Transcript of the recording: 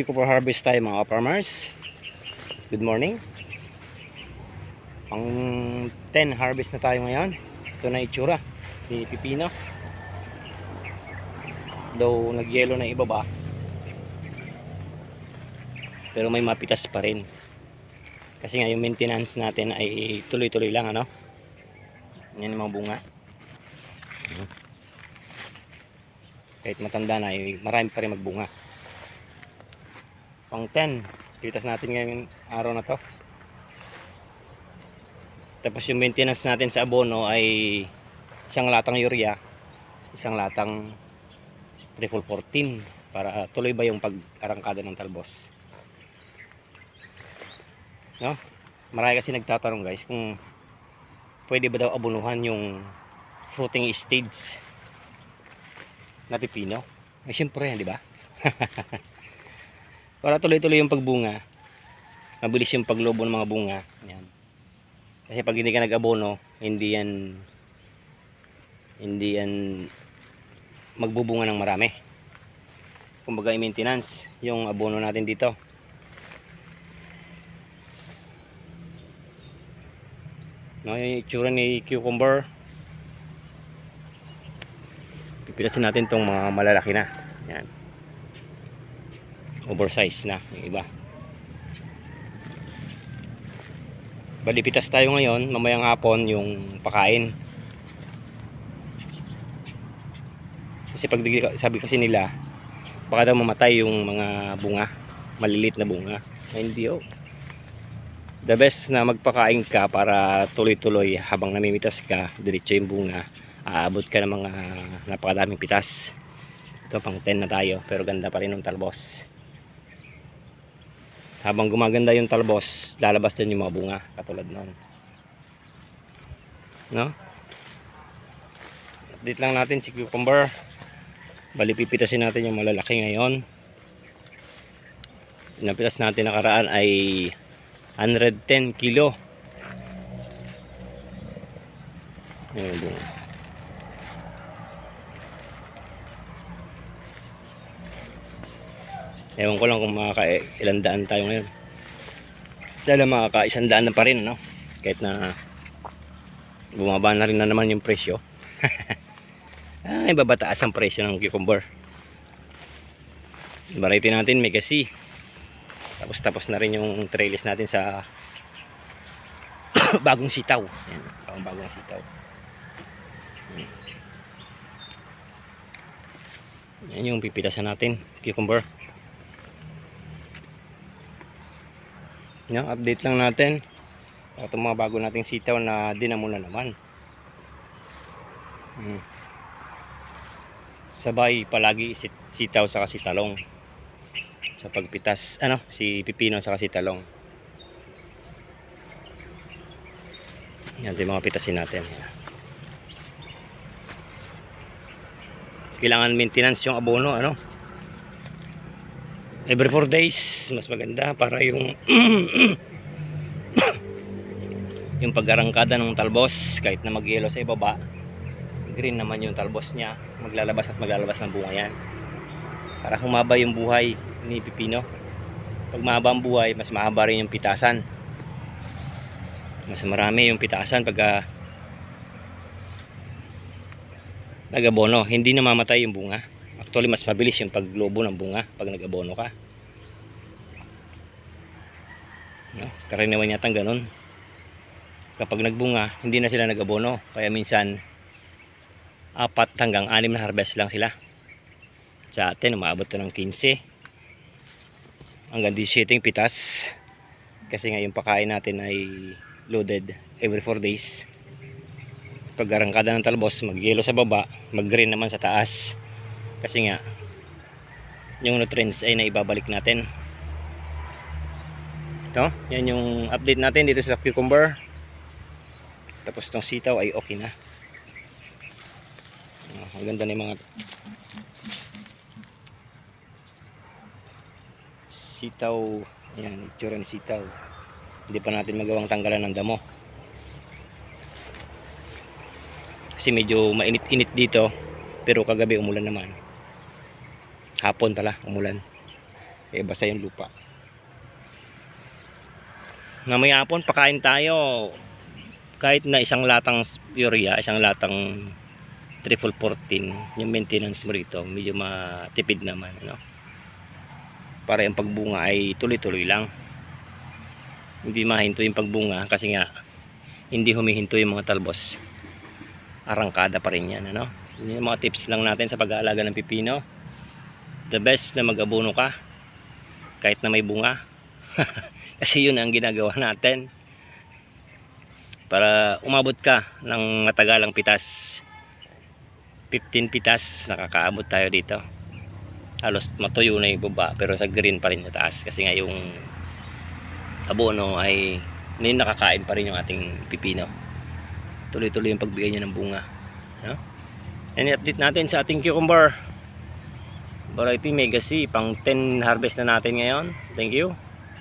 Cucumber harvest tayo mga farmers. Good morning. Pang 10 harvest na tayo ngayon. Ito na itsura ni Pipino. Though nagyelo na ibaba. Pero may mapitas pa rin. Kasi nga yung maintenance natin ay tuloy-tuloy lang ano. Yan yung mga bunga. Kahit matanda na, eh, marami pa rin magbunga. Pang 10. Pitas natin ngayong araw na to. Tapos yung maintenance natin sa abono ay isang latang urea, isang latang triple 14 para tuloy ba yung pag-arangkada ng talbos. No? Marami kasi nagtatanong guys kung pwede ba daw abunuhan yung fruiting stage na pipino. Eh, syempre, di ba? Para tuloy-tuloy yung pagbunga. Mabilis yung paglobo ng mga bunga. Yan. Kasi pag hindi ka nag-abono, hindi yan hindi yan magbubunga ng marami. Kumbaga i-maintenance yung abono natin dito. No, yung itsura ni cucumber. Pipilasin natin tong mga malalaki na. Oversize na yung iba. Balipitas tayo ngayon, mamayang hapon yung pakain. Kasi pag sabi kasi nila, baka daw mamatay yung mga bunga, malilit na bunga. Ay, hindi oh. The best na magpakain ka para tuloy-tuloy habang namimitas ka, diretso yung bunga, aabot ka ng mga napakadaming pitas. Ito pang 10 na tayo, pero ganda pa rin yung talbos. Habang gumaganda yung talbos, lalabas din yung mga bunga, katulad nun. No? Update lang natin si cucumber. Bali pipitasin natin yung malalaki ngayon. Pinapitas natin nakaraan ay 110 kilo. Yung bunga. Ewan ko lang kung makaka-ilandaan tayo ngayon. Dahil makaka-isandaan na pa rin, no? Kahit na bumaba na rin na naman yung presyo. Ay, babataas ang presyo ng cucumber. Variety natin, mega C. Tapos tapos na rin yung trellis natin sa bagong sitaw. Yan, bagong bagong sitaw. Yan yung pipitasan natin, cucumber. Yan, update lang natin. Ito mga bago nating sitaw na dinamo na naman. Hmm. Sabay palagi sit- sitaw sa kasi talong sa pagpitas ano si pipino sa kasi talong yan yung mga pitasin natin kailangan maintenance yung abono ano every 4 days mas maganda para yung yung pag-arangkada ng talbos kahit na mag-yelo sa ibaba green naman yung talbos niya. Maglalabas at maglalabas ng bunga yan. Para humaba yung buhay ni Pipino. Pag mahaba ang buhay mas mahaba rin yung pitasan. Mas marami yung pitasan pag ah, nag-abono. Hindi namamatay yung bunga actually mas mabilis yung paglobo ng bunga pag nag-abono ka. No? karaniwan yata ganun. Kapag nagbunga hindi na sila nag-abono. Kaya minsan apat hanggang anim na harvest lang sila. Sa atin umaabot to ng 15 hanggang 17 yung pitas. Kasi nga yung pakain natin ay loaded every 4 days. Pag arangkada ng talbos mag sa baba mag naman sa taas kasi nga yung nutrients ay naibabalik natin. Ito yan yung update natin dito sa cucumber. Tapos tong sitaw ay okay na. Ah, ang ganda na mga sitaw. Yan itsura ng sitaw. Hindi pa natin magawang tanggalan ng damo. Kasi medyo mainit-init dito pero kagabi umulan naman hapon pala umulan. Eh basa yung lupa. Mamaya po pakain tayo. Kahit na isang latang urea isang latang triple 14 yung maintenance mo rito medyo matipid naman ano? Para yung pagbunga ay tuloy-tuloy lang. Hindi mahinto yung pagbunga kasi nga hindi humihinto yung mga talbos. Arangkada pa rin yan ano? Yun yung mga tips lang natin sa pag-aalaga ng pipino the best na mag-abono ka kahit na may bunga. Kasi yun ang ginagawa natin. Para umabot ka ng matagalang pitas 15 pitas nakakaabot tayo dito. Halos matuyo na yung baba pero sa green pa rin sa taas kasi nga yung abono ay may nakakain pa rin yung ating pipino. Tuloy-tuloy yung pagbigay niya ng bunga no? and update natin sa ating cucumber variety mega C pang 10 harvest na natin ngayon. Thank you